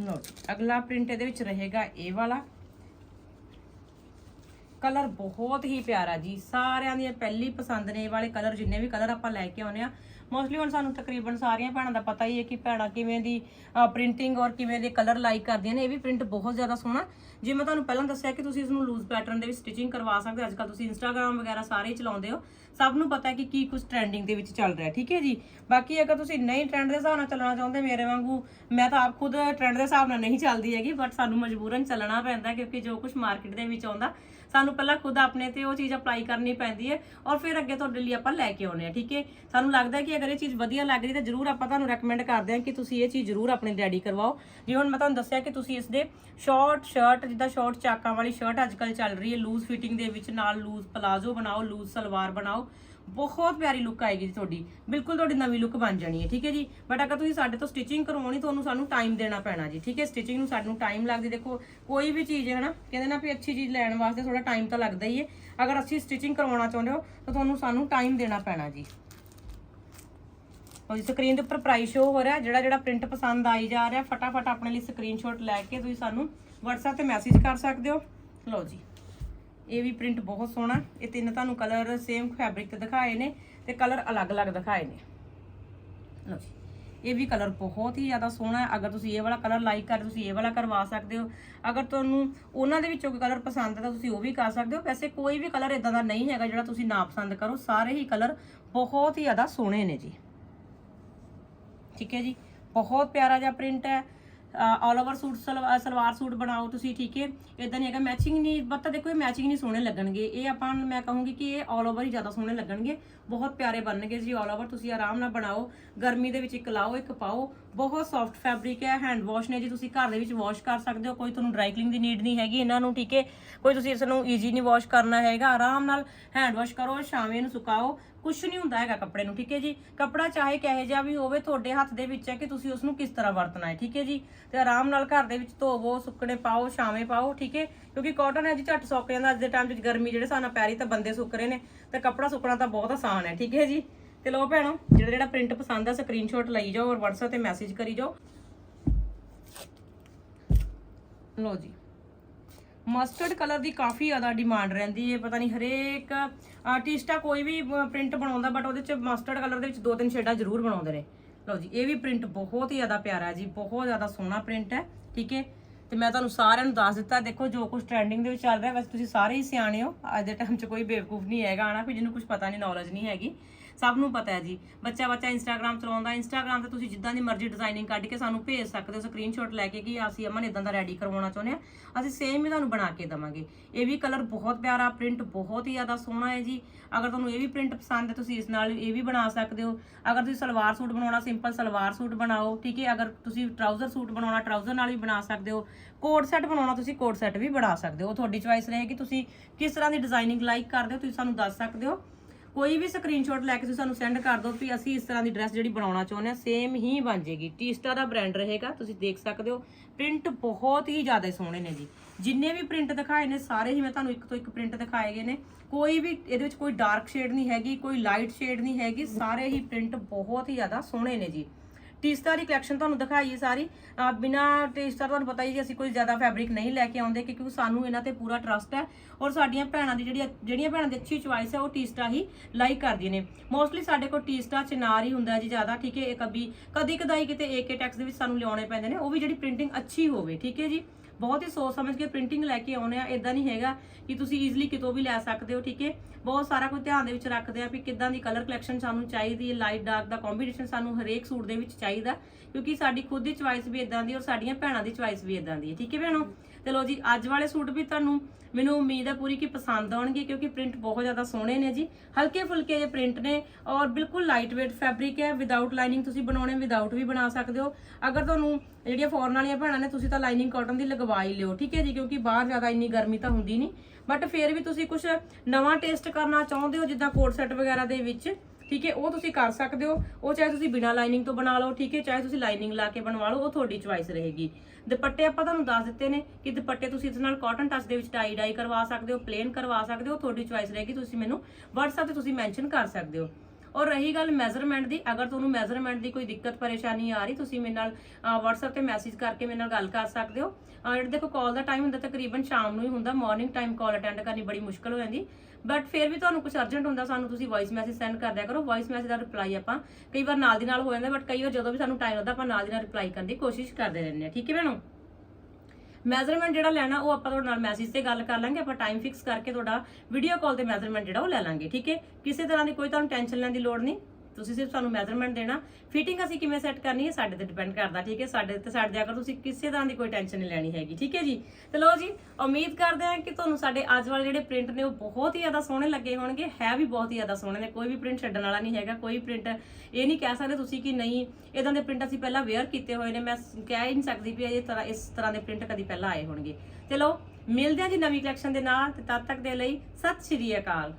ਲਓ, ਅਗਲਾ ਪ੍ਰਿੰਟ ਇਹਦੇ ਵਿੱਚ ਰਹੇਗਾ ਇਹ ਵਾਲਾ। ਕਲਰ ਬਹੁਤ ਹੀ ਪਿਆਰਾ ਜੀ। ਸਾਰਿਆਂ ਦੀ ਪਹਿਲੀ ਪਸੰਦ ਨੇ ਇਹ ਵਾਲੇ ਕਲਰ ਜਿੰਨੇ ਵੀ ਕਲਰ ਆਪਾਂ ਲੈ ਕੇ ਆਉਨੇ ਆ ਮੋਸਟਲੀ ਹੁਣ ਸਾਨੂੰ ਤਕਰੀਬਨ ਸਾਰੀਆਂ ਭੈਣਾਂ ਦਾ ਪਤਾ ਹੀ ਹੈ ਕਿ ਭੈਣਾਂ ਕਿਵੇਂ ਦੀ ਪ੍ਰਿੰਟਿੰਗ ਔਰ ਕਿਵੇਂ ਦੇ ਕਲਰ ਲਾਈਕ ਕਰਦੀਆਂ ਨੇ। ਇਹ ਵੀ ਪ੍ਰਿੰਟ ਬਹੁਤ ਜ਼ਿਆਦਾ ਸੋਹਣਾ। ਜੇ ਮੈਂ ਤੁਹਾਨੂੰ ਪਹਿਲਾਂ ਦੱਸਿਆ ਕਿ ਤੁਸੀਂ ਇਸ ਨੂੰ ਲੂਜ਼ ਪੈਟਰਨ ਦੇ ਵਿੱਚ ਸਟਿਚਿੰਗ ਕਰਵਾ ਸਕਦੇ ਹੋ ਅੱਜਕੱਲ ਤੁਸੀਂ ਇੰਸਟਾਗ੍ਰam ਵਗੈਰਾ ਸਾਰੇ ਹੀ ਚਲਾਉਂਦੇ ਹੋ, ਸਭ ਨੂੰ ਪਤਾ ਹੈ ਕਿ ਕੀ ਕੁਝ ਟ੍ਰੈਂਡਿੰਗ ਦੇ ਵਿੱਚ ਚੱਲ ਰਿਹਾ ਠੀਕ ਹੈ ਜੀ? ਬਾਕੀ ਅਗਰ ਤੁਸੀਂ ਨਹੀਂ ਟ੍ਰੈਂਡ ਦੇ ਹਿਸਾਬ ਨਾਲ ਚੱਲਣਾ ਚਾਹੁੰਦੇ, ਮੇਰੇ ਵਾਂਗੂ ਮੈਂ ਤਾਂ ਆਪ ਖੁਦ ਟ੍ਰੈਂਡ ਦੇ ਹਿਸਾਬ ਨਾਲ ਨਹੀਂ ਚੱਲਦੀ ਹੈਗੀ ਬਟ ਸਾਨੂੰ ਮਜਬੂਰਨ ਚੱਲਣਾ ਪੈਂਦਾ ਕਿਉਂਕਿ ਜੋ ਕੁਝ ਮਾਰਕੀਟ ਦੇ ਵਿੱਚ ਆਉਂਦਾ ਸਾਨੂੰ ਪਹਿਲਾਂ ਖੁਦ ਆਪਣੇ ਤੇ ਉਹ ਚੀਜ਼ ਅਪਲਾਈ ਕਰਨੀ ਪੈਂਦੀ ਹੈ ਔਰ ਫਿਰ ਅੱਗੇ ਤੁਹਾਡੇ ਲਈ ਆਪਾਂ ਲੈ ਕੇ ਆਉਨੇ ਆ ਠੀਕ ਹੈ? ਸਾਨੂੰ ਲੱਗਦਾ ਕਿ ਅਗਰ ਇਹ ਚੀਜ਼ ਵਧੀਆ ਲੱਗ ਰਹੀ ਤਾਂ ਜਰੂਰ ਆਪਾਂ ਤੁਹਾਨੂੰ ਰეკਮੈਂਡ ਕਰਦੇ ਹਾਂ ਕਿ ਤੁਸੀਂ ਇਹ ਚੀਜ਼ ਜਰੂਰ ਆਪਣੇ ਡੈਡੀ ਕਰਵਾਓ। ਜਿਵੇਂ ਹੁਣ ਮੈਂ ਤੁਹਾਨੂੰ ਦੱਸਿਆ ਕਿ ਤੁਸੀਂ ਇਸ ਦੇ ਸ਼ਾਰਟ ਸ਼ਰਟ ਜਿੱਦਾਂ ਸ਼ਾਰਟ ਚਾਕਾਂ ਵਾਲੀ ਸ਼ਰਟ ਅੱਜ ਕੱਲ ਚੱਲ ਰਹੀ ਹੈ ਲੂਜ਼ ਫਿਟਿੰਗ ਦੇ ਵਿੱਚ ਨਾਲ ਲੂਜ਼ ਪਲਾਜ਼ੋ ਬਣਾਓ ਲੂਜ਼ ਸਲਵਾਰ ਬਣਾਓ ਬਹੁਤ ਪਿਆਰੀ ਲੁੱਕ ਆਏਗੀ ਜੀ ਤੁਹਾਡੀ। ਬਿਲਕੁਲ ਤੁਹਾਡੀ ਨਵੀਂ ਲੁੱਕ ਬਣ ਜਾਣੀ ਹੈ, ਠੀਕ ਹੈ ਜੀ? ਬਟ ਅਗਰ ਤੁਸੀਂ ਸਾਡੇ ਤੋਂ ਸਟਿਚਿੰਗ ਕਰਵਾਉਣੀ, ਤੁਹਾਨੂੰ ਸਾਨੂੰ ਟਾਈਮ ਦੇਣਾ ਪੈਣਾ ਜੀ, ਠੀਕ ਹੈ? ਸਟਿਚਿੰਗ ਨੂੰ ਸਾਨੂੰ ਟਾਈਮ ਲੱਗਦੀ, ਦੇਖੋ, ਕੋਈ ਵੀ ਚੀਜ਼ ਹੈ ਨਾ, ਕਹਿੰਦੇ ਨਾ ਵੀ ਅੱਛੀ ਚੀਜ਼ ਲੈਣ ਵਾਸਤੇ ਥੋੜਾ ਟਾਈਮ ਤਾਂ ਲੱਗਦਾ ਹੀ ਹੈ। ਅਗਰ ਅਸੀਂ ਸਟਿਚਿੰਗ ਕਰਵਾਉਣਾ ਚਾਹੁੰਦੇ ਹੋ, ਤਾਂ ਤੁਹਾਨੂੰ ਸਾਨੂੰ ਟਾਈਮ ਦੇਣਾ ਪੈਣਾ ਜੀ। ਉਹ ਸਕਰੀਨ ਦੇ ਉੱਪਰ ਪ੍ਰਾਈਸ ਸ਼ੋ ਹੋ ਰਿਹਾ, ਜਿਹੜਾ ਜਿਹੜਾ ਪ੍ਰਿੰਟ ਪਸੰਦ ਆਈ ਜਾ ਰਿਹਾ, ਫਟਾਫਟ ਆਪਣੇ ਲਈ ਸਕਰੀਨਸ਼ਾਟ ਲੈ ਕੇ ਤੁਸੀਂ ਸਾਨੂੰ WhatsApp ਤੇ ਮੈਸੇਜ ਕਰ ਸਕਦੇ ਹੋ। ਲਓ ਜੀ। ਇਹ ਵੀ ਪ੍ਰਿੰਟ ਬਹੁਤ ਸੋਹਣਾ। ਇਹ ਤਿੰਨ ਤੁਹਾਨੂੰ ਕਲਰ ਸੇਮ ਫੈਬਰਿਕ ਤੇ ਦਿਖਾਏ ਨੇ ਤੇ ਕਲਰ ਅਲੱਗ-ਅਲੱਗ ਦਿਖਾਏ ਨੇ। ਲਓ ਜੀ, ਇਹ ਵੀ ਕਲਰ ਬਹੁਤ ਹੀ ਜ਼ਿਆਦਾ ਸੋਹਣਾ ਹੈ। ਅਗਰ ਤੁਸੀਂ ਇਹ ਵਾਲਾ ਕਲਰ ਲਾਈਕ ਕਰ, ਤੁਸੀਂ ਇਹ ਵਾਲਾ ਕਰਵਾ ਸਕਦੇ ਹੋ। ਅਗਰ ਤੁਹਾਨੂੰ ਉਹਨਾਂ ਦੇ ਵਿੱਚੋਂ ਕੋਈ ਕਲਰ ਪਸੰਦ ਹੈ ਤਾਂ ਤੁਸੀਂ ਉਹ ਵੀ ਕਰ ਸਕਦੇ ਹੋ। ਵੈਸੇ ਕੋਈ ਵੀ ਕਲਰ ਇਦਾਂ ਦਾ ਨਹੀਂ ਹੈਗਾ ਜਿਹੜਾ ਤੁਸੀਂ ਨਾ ਪਸੰਦ ਕਰੋ। ਸਾਰੇ ਹੀ ਕਲਰ ਬਹੁਤ ਹੀ ਜ਼ਿਆਦਾ ਸੋਹਣੇ ਨੇ ਜੀ। ਠੀਕ ਹੈ ਜੀ? ਬਹੁਤ ਪਿਆਰਾ ਜਿਹਾ ਪ੍ਰਿੰਟ ਹੈ। All over suit, salwar- salwar suit ਬਣਾਓ ਤੁਸੀਂ, ਠੀਕ ਹੈ? ਇਦਾਂ ਨਹੀਂ ਹੈਗਾ ਮੈਚਿੰਗ ਨਹੀਂ ਬਟ ਦੇਖੋ ਇਹ ਮੈਚਿੰਗ ਨਹੀਂ ਸੋਹਣੇ ਲੱਗਣਗੇ। ਇਹ ਆਪਾਂ, ਮੈਂ ਕਹੂੰਗੀ ਕਿ ਇਹ ਆਲ ਓਵਰ ਹੀ ਜ਼ਿਆਦਾ ਸੋਹਣੇ ਲੱਗਣਗੇ। ਬਹੁਤ ਪਿਆਰੇ ਬਣਨਗੇ ਜੀ ਆਲ ਓਵਰ ਤੁਸੀਂ ਆਰਾਮ ਨਾਲ ਬਣਾਓ। ਗਰਮੀ ਦੇ ਵਿੱਚ ਇੱਕ ਲਾਓ, ਇੱਕ ਪਾਓ। ਬਹੁਤ ਸੌਫਟ ਫੈਬਰਿਕ ਹੈ ਹੈਂਡ ਵਾਸ਼ ਨੇ ਜੀ, ਤੁਸੀਂ ਘਰ ਦੇ ਵਿੱਚ ਵਾਸ਼ ਕਰ ਸਕਦੇ ਹੋ। ਕੋਈ ਤੁਹਾਨੂੰ ਡਰਾਈ ਕਲਿੰਗ ਦੀ ਨੀਡ ਨਹੀਂ ਹੈਗੀ ਇਹਨਾਂ ਨੂੰ, ਠੀਕ ਹੈ? ਕੋਈ ਤੁਸੀਂ ਇਸ ਨੂੰ ਈਜ਼ੀ ਨਹੀਂ ਵਾਸ਼ ਕਰਨਾ ਹੈਗਾ। ਆਰਾਮ ਨਾਲ ਹੈਂਡ ਵਾਸ਼ ਕਰੋ ਸ਼ਾਮੇ ਨੂੰ ਸੁਕਾਓ। ਕੁਝ ਨਹੀਂ ਹੁੰਦਾ ਹੈਗਾ ਕੱਪੜੇ ਨੂੰ, ਠੀਕ ਹੈ ਜੀ? ਕੱਪੜਾ ਚਾਹੇ ਕਿਹੋ ਜਿਹਾ ਵੀ ਹੋਵੇ, ਤੁਹਾਡੇ ਹੱਥ ਦੇ ਵਿੱਚ ਹੈ ਕਿ ਤੁਸੀਂ ਉਸ ਨੂੰ ਕਿਸ ਤਰ੍ਹਾਂ ਵਰਤਣਾ ਹੈ, ਠੀਕ ਹੈ ਜੀ? ਤੇ ਆਰਾਮ ਨਾਲ ਘਰ ਦੇ ਵਿੱਚ ਧੋਵੋ, ਸੁੱਕਣੇ ਪਾਓ, ਛਾਵੇਂ ਪਾਓ, ਠੀਕ ਹੈ? ਕਿਉਂਕਿ ਕਾਟਨ ਹੈ ਜੀ ਝੱਟ ਸੁੱਕ ਜਾਂਦਾ, ਅੱਜ ਦੇ ਟਾਈਮ ਵਿੱਚ ਗਰਮੀ ਜਿਹੜੇ ਸਾਨਾ ਪੈਰੀ ਤਾਂ ਬੰਦੇ ਸੁੱਕ ਰਹੇ ਨੇ, ਤੇ ਕੱਪੜਾ ਸੁੱਕਣਾ ਤਾਂ ਬਹੁਤ ਆਸਾਨ ਹੈ, ਠੀਕ ਹੈ ਜੀ? ਤੇ ਲੋ ਭੈਣੋ, ਜਿਹੜਾ ਜਿਹੜਾ ਪ੍ਰਿੰਟ ਪਸੰਦ ਆ ਸਕਰੀਨਸ਼ਾਟ ਲਈ ਜਾਓ ਔਰ WhatsApp ਤੇ ਮੈਸੇਜ ਕਰੀ ਜਾਓ। ਲੋ ਜੀ। ਮਸਟਰਡ ਕਲਰ ਦੀ ਕਾਫੀ ਜ਼ਿਆਦਾ ਡਿਮਾਂਡ ਰਹਿੰਦੀ ਹੈ। ਪਤਾ ਨਹੀਂ ਹਰੇਕ ਆਰਟਿਸਟ ਆ, ਕੋਈ ਵੀ ਪ੍ਰਿੰਟ ਬਣਾਉਂਦਾ ਬਟ ਉਹਦੇ ਚ ਮਸਟਰਡ ਕਲਰ ਦੇ ਵਿੱਚ ਦੋ ਤਿੰਨ ਸ਼ੇਡਾਂ ਜ਼ਰੂਰ ਬਣਾਉਂਦੇ ਨੇ। ਲਓ ਜੀ, ਇਹ ਵੀ ਪ੍ਰਿੰਟ ਬਹੁਤ ਹੀ ਜ਼ਿਆਦਾ ਪਿਆਰਾ ਹੈ ਜੀ, ਬਹੁਤ ਜ਼ਿਆਦਾ ਸੋਹਣਾ ਪ੍ਰਿੰਟ ਹੈ, ਠੀਕ ਹੈ? ਤੇ ਮੈਂ ਤੁਹਾਨੂੰ ਸਾਰਿਆਂ ਨੂੰ ਦੱਸ ਦਿੱਤਾ, ਦੇਖੋ ਜੋ ਕੁਝ ਟ੍ਰੈਂਡਿੰਗ ਦੇ ਵਿੱਚ ਚੱਲ ਰਿਹਾ, ਵੈਸੇ ਤੁਸੀਂ ਸਾਰੇ ਹੀ ਸਿਆਣੇ ਹੋ, ਅੱਜ ਦੇ ਟਾਈਮ 'ਚ ਕੋਈ ਬੇਵਕੂਫ ਨਹੀਂ ਹੈਗਾ ਨਾ ਕੋਈ ਜਿਹਨੂੰ ਕੁਝ ਪਤਾ ਨਹੀਂ ਨੌਲੇਜ ਨਹੀਂ ਹੈਗੀ। ਸਭ ਨੂੰ ਪਤਾ ਹੈ ਜੀ। ਬੱਚਾ ਬੱਚਾ ਇੰਸਟਾਗ੍ਰam ਚਲਾਉਂਦਾ ਇੰਸਟਾਗ੍ਰam ਤੇ ਤੁਸੀਂ ਜਿੱਦਾਂ ਦੀ ਮਰਜ਼ੀ ਡਿਜ਼ਾਈਨਿੰਗ ਕੱਢ ਕੇ ਸਾਨੂੰ ਭੇਜ ਸਕਦੇ ਹੋ ਸਕਰੀਨਸ਼ਾਟ ਲੈ ਕੇ ਕਿ ਅਸੀਂ ਅਮਨ ਇਦਾਂ ਦਾ ਰੈਡੀ ਕਰਵਾਉਣਾ ਚਾਹੁੰਦੇ ਆ ਅਸੀਂ ਸੇਮ ਹੀ ਤੁਹਾਨੂੰ ਬਣਾ ਕੇ ਦਵਾਂਗੇ। ਇਹ ਵੀ ਕਲਰ ਬਹੁਤ ਪਿਆਰਾ ਪ੍ਰਿੰਟ ਬਹੁਤ ਹੀ ਜ਼ਿਆਦਾ ਸੋਹਣਾ ਹੈ ਜੀ। ਅਗਰ ਤੁਹਾਨੂੰ ਇਹ ਵੀ ਪ੍ਰਿੰਟ ਪਸੰਦ ਹੈ, ਤੁਸੀਂ ਇਸ ਨਾਲ ਇਹ ਵੀ ਬਣਾ ਸਕਦੇ ਹੋ। ਅਗਰ ਤੁਸੀਂ ਸਲਵਾਰ ਸੂਟ ਬਣਾਉਣਾ ਸਿੰਪਲ ਸਲਵਾਰ ਸੂਟ ਬਣਾਓ, ਠੀਕ ਹੈ? ਅਗਰ ਤੁਸੀਂ ਟਰਾਊਜ਼ਰ ਸੂਟ ਬਣਾਉਣਾ ਟਰਾਊਜ਼ਰ ਨਾਲ ਵੀ ਬਣਾ ਸਕਦੇ ਹੋ। ਕੋਟ ਸੈਟ ਬਣਾਉਣਾ, ਤੁਸੀਂ ਕੋਟ ਸੈੱਟ ਵੀ ਬਣਾ ਸਕਦੇ ਹੋ। ਉਹ ਤੁਹਾਡੀ ਚੁਆਇਸ ਰਹੇਗੀ। ਤੁਸੀਂ ਕਿਸ ਤਰ੍ਹਾਂ ਦੀ ਡਿਜ਼ਾਈਨਿੰਗ ਲਾਈਕ ਕਰਦੇ ਹੋ, ਤੁਸੀਂ ਸਾਨੂੰ ਦੱਸ ਸਕਦੇ ਹੋ। ਕੋਈ ਵੀ ਸਕਰੀਨਸ਼ਾਟ ਲੈ ਕੇ ਤੁਸੀਂ ਸਾਨੂੰ ਸੈਂਡ ਕਰ ਦਿਓ ਵੀ ਅਸੀਂ ਇਸ ਤਰ੍ਹਾਂ ਦੀ ਡਰੈਸ ਜਿਹੜੀ ਬਣਾਉਣਾ ਚਾਹੁੰਦੇ ਆ ਸੇਮ ਹੀ ਬਣ ਜੇਗੀ ਟੀਸਟਾ ਦਾ ਬ੍ਰਾਂਡ ਰਹੇਗਾ, ਤੁਸੀਂ ਦੇਖ ਸਕਦੇ ਹੋ। ਪ੍ਰਿੰਟ ਬਹੁਤ ਹੀ ਜ਼ਿਆਦਾ ਸੋਹਣੇ ਨੇ ਜੀ। ਜਿੰਨੇ ਵੀ ਪ੍ਰਿੰਟ ਦਿਖਾਏ ਨੇ, ਸਾਰੇ ਹੀ ਮੈਂ ਤੁਹਾਨੂੰ ਇੱਕ ਤੋਂ ਇੱਕ ਪ੍ਰਿੰਟ ਦਿਖਾਏ ਗਏ ਨੇ। ਕੋਈ ਵੀ ਇਹਦੇ ਵਿੱਚ ਕੋਈ ਡਾਰਕ ਸ਼ੇਡ ਨਹੀਂ ਹੈਗੀ, ਕੋਈ ਲਾਈਟ ਸ਼ੇਡ ਨਹੀਂ ਹੈਗੀ, ਸਾਰੇ ਹੀ ਪ੍ਰਿੰਟ ਬਹੁਤ ਹੀ ਜ਼ਿਆਦਾ ਸੋਹਣੇ ਨੇ ਜੀ। ਟੀਸਟਾ ਦੀ ਕਲੈਕਸ਼ਨ ਤੁਹਾਨੂੰ ਦਿਖਾਈ ਹੈ ਸਾਰੀ। ਅਹ ਬਿਨਾਂ ਟੀਸਟਾ ਤੁਹਾਨੂੰ ਪਤਾ ਹੀ ਹੈ ਅਸੀਂ ਕੋਈ ਜ਼ਿਆਦਾ ਫੈਬਰਿਕ ਨਹੀਂ ਲੈ ਕੇ ਆਉਂਦੇ ਕਿਉਂਕਿ ਸਾਨੂੰ ਇਹਨਾਂ ਤੇ ਪੂਰਾ ਟਰਸਟ ਹੈ ਔਰ ਸਾਡੀਆਂ ਭੈਣਾਂ ਦੀ ਜਿਹੜੀ ਜਿਹੜੀਆਂ ਭੈਣਾਂ ਦੀ ਅੱਛੀ ਚੁਆਇਸ ਹੈ ਉਹ ਟੀਸਟਾ ਹੀ ਲਾਈਕ ਕਰਦੀਆਂ ਨੇ। ਮੋਸਟਲੀ ਸਾਡੇ ਕੋਲ ਟੀਸਟਾ ਚਨਾਰ ਹੀ ਹੁੰਦਾ ਜੀ ਜ਼ਿਆਦਾ, ਠੀਕ ਹੈ? ਇਹ ਕਦੀ ਕਦੀ ਕਦਾਈ ਕਿਤੇ ਏਕੇ ਟੈਕਸ ਦੇ ਵਿੱਚ ਸਾਨੂੰ ਲਿਆਉਣੇ ਪੈਂਦੇ ਨੇ, ਉਹ ਵੀ ਜਿਹੜੀ ਪ੍ਰਿੰਟਿੰਗ ਅੱਛੀ ਹੋਵੇ, ਠੀਕ ਹੈ ਜੀ? ਬਹੁਤ ਹੀ ਸੋਚ ਸਮਝ ਕੇ ਪ੍ਰਿੰਟਿੰਗ ਲੈ ਕੇ ਆਉਣੇ ਆ ਇਦਾਂ ਨਹੀਂ ਹੈਗਾ ਕਿ ਤੁਸੀਂ ਈਜ਼ੀਲੀ ਕਿਤੋਂ ਵੀ ਲੈ ਸਕਦੇ ਹੋ, ਠੀਕ ਹੈ? ਬਹੁਤ ਸਾਰਾ ਕੁਝ ਧਿਆਨ ਦੇ ਵਿੱਚ ਰੱਖਦੇ ਆ ਵੀ ਕਿੱਦਾਂ ਦੀ ਕਲਰ ਕਲੈਕਸ਼ਨ ਸਾਨੂੰ ਚਾਹੀਦੀ ਹੈ ਲਾਈਟ ਡਾਰਕ ਦਾ ਕੰਬੀਨੇਸ਼ਨ ਸਾਨੂੰ ਹਰੇਕ ਸੂਟ ਦੇ ਵਿੱਚ ਚਾਹੀਦਾ, ਕਿਉਂਕਿ ਸਾਡੀ ਖੁਦ ਦੀ ਚੁਆਇਸ ਵੀ ਇਦਾਂ ਦੀ ਔਰ ਸਾਡੀਆਂ ਭੈਣਾਂ ਦੀ ਚੁਆਇਸ ਵੀ ਇਦਾਂ ਦੀ ਹੈ, ਠੀਕ ਹੈ ਭੈਣੋ? ਚਲੋ ਜੀ, ਅੱਜ ਵਾਲੇ ਸੂਟ ਵੀ ਤੁਹਾਨੂੰ ਮੈਨੂੰ ਉਮੀਦ ਹੈ ਪੂਰੀ ਕਿ ਪਸੰਦ ਆਉਣਗੇ, ਕਿਉਂਕਿ ਪ੍ਰਿੰਟ ਬਹੁਤ ਜ਼ਿਆਦਾ ਸੋਹਣੇ ਨੇ ਜੀ। ਹਲਕੇ ਫੁਲਕੇ ਜੇ ਪ੍ਰਿੰਟ ਨੇ ਔਰ ਬਿਲਕੁਲ ਲਾਈਟ weight ਫੈਬਰਿਕ ਹੈ ਵਿਦਆਊਟ ਲਾਈਨਿੰਗ ਤੁਸੀਂ ਬਣਾਉਣੇ ਵਿਦਆਊਟ ਵੀ ਬਣਾ ਸਕਦੇ ਹੋ। ਅਗਰ ਤੁਹਾਨੂੰ ਜਿਹੜੀਆਂ ਫੋਰਨ ਵਾਲੀਆਂ ਭੈਣਾਂ ਨੇ, ਤੁਸੀਂ ਤਾਂ ਲਾਈਨਿੰਗ ਕਾਟਨ ਦੀ ਲਗਵਾ ਹੀ ਲਿਓ, ਠੀਕ ਹੈ ਜੀ, ਕਿਉਂਕਿ ਬਾਹਰ ਜ਼ਿਆਦਾ ਇੰਨੀ ਗਰਮੀ ਤਾਂ ਹੁੰਦੀ ਨਹੀਂ। ਬਟ ਫਿਰ ਵੀ ਤੁਸੀਂ ਕੁਝ ਨਵਾਂ ਟੇਸਟ ਕਰਨਾ ਚਾਹੁੰਦੇ ਹੋ, ਜਿੱਦਾਂ ਕੋਟ ਸੈੱਟ ਵਗੈਰਾ ਦੇ ਵਿੱਚ ਠੀਕ ਹੈ, ਉਹ ਤੁਸੀਂ ਕਰ ਸਕਦੇ ਹੋ, ਉਹ ਚਾਹੇ ਤੁਸੀਂ ਬਿਨਾ ਲਾਈਨਿੰਗ ਤੋਂ ਬਣਾ ਲਓ, ਠੀਕ ਹੈ, ਚਾਹੇ ਤੁਸੀਂ ਲਾਈਨਿੰਗ ਲਾ ਕੇ ਬਣਵਾ ਲਓ, ਉਹ ਤੁਹਾਡੀ ਚੁਆਇਸ ਰਹੇਗੀ। ਦੁਪੱਟੇ ਆਪਾਂ ਤੁਹਾਨੂੰ ਦੱਸ ਦਿੱਤੇ ਨੇ ਕਿ ਦੁਪੱਟੇ ਤੁਸੀਂ ਇਸ ਨਾਲ ਕਾਟਨ ਟੱਚ ਦੇ ਵਿੱਚ ਟਾਈ ਡਾਈ ਕਰਵਾ ਸਕਦੇ ਹੋ ਪਲੇਨ ਕਰਵਾ ਸਕਦੇ ਹੋ ਤੁਹਾਡੀ ਚੁਆਇਸ ਰਹੇਗੀ, ਤੁਸੀਂ ਮੈਨੂੰ WhatsApp ਤੇ ਤੁਸੀਂ ਮੈਂਸ਼ਨ ਕਰ ਸਕਦੇ ਹੋ। ਔਰ ਰਹੀ ਗੱਲ ਮੈਜ਼ਰਮੈਂਟ ਦੀ ਅਗਰ ਤੁਹਾਨੂੰ ਮੈਜ਼ਰਮੈਂਟ ਦੀ ਕੋਈ ਦਿੱਕਤ ਪਰੇਸ਼ਾਨੀ ਆ ਰਹੀ ਤੁਸੀਂ ਮੇਰੇ ਨਾਲ ਅਹ, WhatsApp ਤੇ ਮੈਸੇਜ ਕਰਕੇ ਮੇਰੇ ਨਾਲ ਗੱਲ ਕਰ ਸਕਦੇ ਹੋ। ਅਹ, ਜਿਹੜਾ ਦੇਖੋ ਕਾਲ ਦਾ ਟਾਈਮ ਹੁੰਦਾ ਤਕਰੀਬਨ ਸ਼ਾਮ ਨੂੰ ਹੀ ਹੁੰਦਾ ਮਾਰਨਿੰਗ ਟਾਈਮ ਕਾਲ ਅਟੈਂਡ ਕਰਨੀ ਬੜੀ ਮੁਸ਼ਕਲ ਹੋ ਜਾਂਦੀ। ਬਟ ਫਿਰ ਵੀ ਤੁਹਾਨੂੰ ਕੁਝ ਅਰਜੈਂਟ ਹੁੰਦਾ ਸਾਨੂੰ ਤੁਸੀਂ ਵੌਇਸ ਮੈਸੇਜ ਸੈਂਡ ਕਰ ਦਿਆ ਕਰੋ। ਵੌਇਸ ਮੈਸੇਜ ਦਾ ਰਿਪਲਾਈ ਆਪਾਂ ਕਈ ਵਾਰ ਨਾਲ ਦੀ ਨਾਲ ਹੋ ਜਾਂਦਾ ਬਟ ਕਈ ਵਾਰ ਜਦੋਂ ਵੀ ਸਾਨੂੰ ਟਾਈਮ ਲੱਗਦਾ ਆਪਾਂ ਨਾਲ ਦੀ ਨਾਲ ਰਿਪਲਾਈ ਕਰਨ ਦੀ ਕੋਸ਼ਿਸ਼ ਕਰਦੇ ਰਹਿੰਦੇ ਹਾਂ। ਠੀਕ ਹੈ ਭੈਣੋ? ਮੈਜ਼ਰਮੈਂਟ ਜਿਹੜਾ ਲੈਣਾ, ਉਹ ਆਪਾਂ ਤੁਹਾਡੇ ਨਾਲ ਮੈਸੇਜ ਤੇ ਗੱਲ ਕਰ ਲਾਂਗੇ। ਆਪਾਂ ਟਾਈਮ ਫਿਕਸ ਕਰਕੇ ਤੁਹਾਡਾ ਵੀਡੀਓ ਕਾਲ ਤੇ ਮੈਜ਼ਰਮੈਂਟ ਜਿਹੜਾ ਉਹ ਲੈ ਲਾਂਗੇ, ਠੀਕ ਹੈ? ਕਿਸੇ ਤਰ੍ਹਾਂ ਦੀ ਕੋਈ ਤੁਹਾਨੂੰ ਟੈਨਸ਼ਨ ਲੈਣ ਦੀ ਲੋੜ ਨਹੀਂ। ਤੁਸੀਂ ਸਿਰਫ ਸਾਨੂੰ ਮੈਜ਼ਰਮੈਂਟ ਦੇਣਾ। ਫਿਟਿੰਗ ਅਸੀਂ ਕਿਵੇਂ ਸੈੱਟ ਕਰਨੀ ਹੈ, ਸਾਡੇ ਤੇ ਡਿਪੈਂਡ ਕਰਦਾ, ਠੀਕ ਹੈ? ਸਾਡੇ ਤੇ ਸਾਡੇ ਦੇ ਅਗਰ ਤੁਸੀਂ ਕਿਸੇ ਤਰ੍ਹਾਂ ਦੀ ਕੋਈ ਟੈਨਸ਼ਨ ਨਹੀਂ ਲੈਣੀ ਹੈਗੀ, ਠੀਕ ਹੈ ਜੀ? ਤੇ ਲਓ ਜੀ, ਉਮੀਦ ਕਰਦੇ ਹਾਂ ਕਿ ਤੁਹਾਨੂੰ ਸਾਡੇ ਅੱਜ ਵਾਲੇ ਜਿਹੜੇ ਪ੍ਰਿੰਟ ਨੇ, ਉਹ ਬਹੁਤ ਹੀ ਜ਼ਿਆਦਾ ਸੋਹਣੇ ਲੱਗੇ ਹੋਣਗੇ। ਹੈ ਵੀ ਬਹੁਤ ਹੀ ਜ਼ਿਆਦਾ ਸੋਹਣੇ ਨੇ, ਕੋਈ ਵੀ ਪ੍ਰਿੰਟ ਛੱਡਣ ਵਾਲਾ ਨਹੀਂ ਹੈਗਾ, ਕੋਈ ਪ੍ਰਿੰਟ ਇਹ ਨਹੀਂ ਕਹਿ ਸਕਦੇ ਤੁਸੀਂ ਕਿ ਨਹੀਂ ਇਦਾਂ ਦੇ ਪ੍ਰਿੰਟ ਅਸੀਂ ਪਹਿਲਾਂ ਵੇਅਰ ਕੀਤੇ ਹੋਏ ਨੇ। ਮੈਂ ਕਹਿ ਹੀ ਨਹੀਂ ਸਕਦੀ ਵੀ ਇਹ ਤਰ੍ਹਾਂ, ਇਸ ਤਰ੍ਹਾਂ ਦੇ ਪ੍ਰਿੰਟ ਕਦੀ ਪਹਿਲਾਂ ਆਏ ਹੋਣਗੇ। ਚਲੋ ਮਿਲਦੇ ਹਾਂ ਜੀ ਨਵੀਂ ਕਲੈਕਸ਼ਨ ਦੇ ਨਾਲ, ਤੇ ਤਦ ਤੱਕ ਦੇ ਲਈ ਸਤਿ ਸ਼੍ਰੀ ਅਕਾਲ।